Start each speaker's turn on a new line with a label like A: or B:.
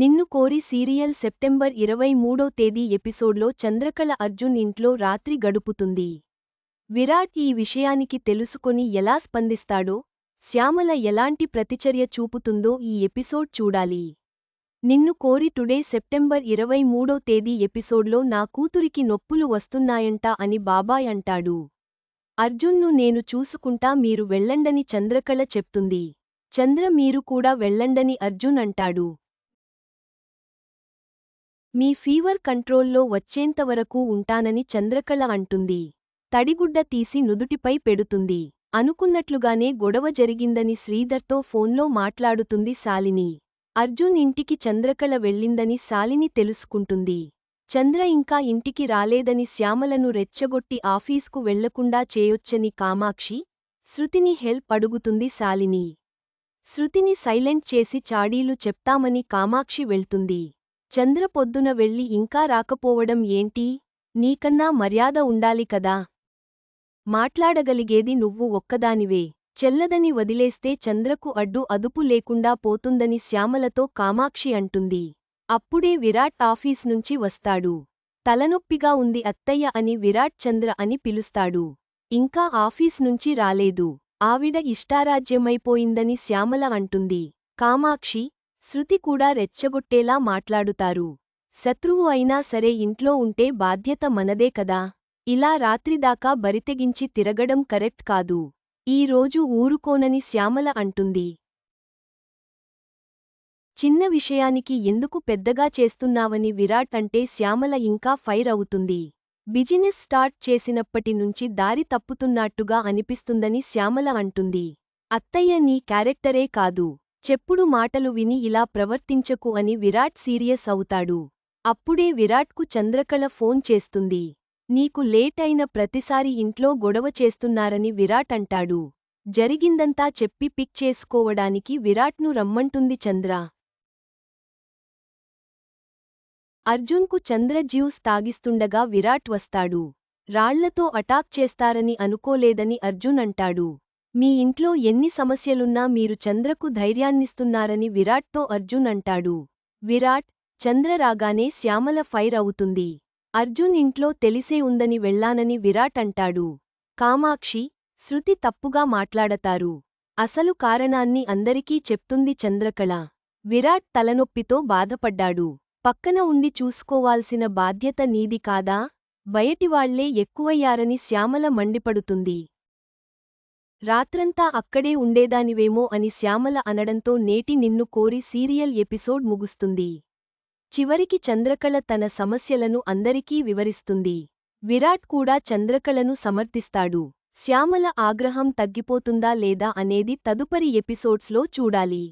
A: నిన్ను కోరి serial September ఇరవై మూడో తేదీ ఎపిసోడ్లో చంద్రకళ అర్జున్ ఇంట్లో రాత్రి గడుపుతుంది. విరాట్ ఈ విషయానికి తెలుసుకొని ఎలా స్పందిస్తాడో శ్యామల ఎలాంటి ప్రతిచర్య చూపుతుందో ఈ ఎపిసోడ్ చూడాలి. నిన్ను కోరి టుడే సెప్టెంబర్ ఇరవై మూడో తేదీ ఎపిసోడ్లో నా కూతురికి నొప్పులు వస్తున్నాయంట అని బాబాయ్ అంటాడు. అర్జున్ను నేను చూసుకుంటా మీరు వెళ్ళండని చంద్రకళ చెప్తుంది. చంద్ర మీరు కూడా వెళ్ళండని అర్జున్ అంటాడు. మీ ఫీవర్ కంట్రోల్లో వచ్చేంతవరకు ఉంటానని చంద్రకళ అంటుంది. తడిగుడ్డ తీసి నుదుటిపై పెడుతుంది. అనుకున్నట్లుగానే గొడవ జరిగిందని శ్రీధర్తో ఫోన్లో మాట్లాడుతుంది శాలిని. అర్జున్ ఇంటికి చంద్రకళ వెళ్ళిందని శాలిని తెలుసుకుంటుంది. చంద్ర ఇంకా ఇంటికి రాలేదని శ్యామలను రెచ్చగొట్టి ఆఫీస్కు వెళ్ళకుండా చేయొచ్చని కామాక్షి శృతిని హెల్ప్ అడుగుతుంది శాలిని. శృతిని సైలెంట్ చేసి చాడీలు చెప్తామని కామాక్షి వెళ్తుంది. చంద్ర పొద్దున వెళ్ళి ఇంకా రాకపోవడం ఏంటి? నీకన్నా మర్యాద ఉండాలి కదా? మాట్లాడగలిగేది నువ్వు ఒక్కదానివే. చెల్లదని వదిలేస్తే చంద్రకు అడ్డు అదుపు లేకుండా పోతుందని శ్యామలతో కామాక్షి అంటుంది. అప్పుడే విరాట్ ఆఫీస్ నుంచి వస్తాడు. తలనొప్పిగా ఉంది అత్తయ్య అని విరాట్ చంద్ర అని పిలుస్తాడు. ఇంకా ఆఫీస్ నుంచి రాలేదు. ఆవిడ ఇష్టారాజ్యమైపోయిందని శ్యామల అంటుంది. కామాక్షి శృతి కూడా రెచ్చగొట్టేలా మాట్లాడుతారు. శత్రువు అయినా సరే ఇంట్లో ఉంటే బాధ్యత మనదే కదా. ఇలా రాత్రిదాకా బరితెగించి తిరగడం కరెక్ట్ కాదు. ఈ రోజు ఊరుకోనని శ్యామల అంటుంది. చిన్న విషయానికి ఎందుకు పెద్దగా చేస్తున్నావని విరాట్ అంటే శ్యామల ఇంకా ఫైర్ అవుతుంది. బిజినెస్ స్టార్ట్ చేసినప్పటి నుంచి దారి తప్పుతున్నట్టుగా అనిపిస్తుందని శ్యామల అంటుంది. అత్తయ్య నీ క్యారెక్టరే కాదు. చెప్పుడు మాటలు విని ఇలా ప్రవర్తించకు అని విరాట్ సీరియస్ అవుతాడు. అప్పుడే విరాట్కు చంద్రకళ ఫోన్ చేస్తుంది. నీకు లేట్ అయిన ప్రతిసారి ఇంట్లో గొడవ చేస్తున్నారని విరాట్ అంటాడు. జరిగిందంతా చెప్పి పిక్ చేసుకోవడానికి విరాట్ను రమ్మంటుంది చంద్ర. అర్జున్కు చంద్ర జ్యూస్ తాగిస్తుండగా విరాట్ వస్తాడు. రాళ్ళతో అటాక్ చేస్తారని అనుకోలేదని అర్జున్ అంటాడు. మీ ఇంట్లో ఎన్ని సమస్యలున్నా మీరు చంద్రకు ధైర్యాన్నిస్తున్నారని విరాట్తో అర్జున్ అంటాడు. విరాట్ చంద్ర రాగానే శ్యామల ఫైర్ అవుతుంది. అర్జున్ ఇంట్లో తెలిసే ఉందని వెళ్ళానని విరాట్ అంటాడు. కామాక్షి శృతి తప్పుగా మాట్లాడతారు. అసలు కారణాన్ని అందరికీ చెప్తుంది చంద్రకళ. విరాట్ తలనొప్పితో బాధపడ్డాడు. పక్కన ఉండి చూసుకోవాల్సిన బాధ్యత నీది కాదా? బయటివాళ్ళే ఎక్కువయ్యారని శ్యామల మండిపడుతుంది. రాత్రంతా అక్కడే ఉండేదానివేమో అని శ్యామల అనడంతో నేటి నిన్ను కోరి సీరియల్ ఎపిసోడ్ ముగుస్తుంది. చివరికి చంద్రకళ తన సమస్యలను అందరికీ వివరిస్తుంది. విరాట్ కూడా చంద్రకళను సమర్థిస్తాడు. శ్యామల ఆగ్రహం తగ్గిపోతుందా లేదా అనేది తదుపరి ఎపిసోడ్స్లో చూడాలి.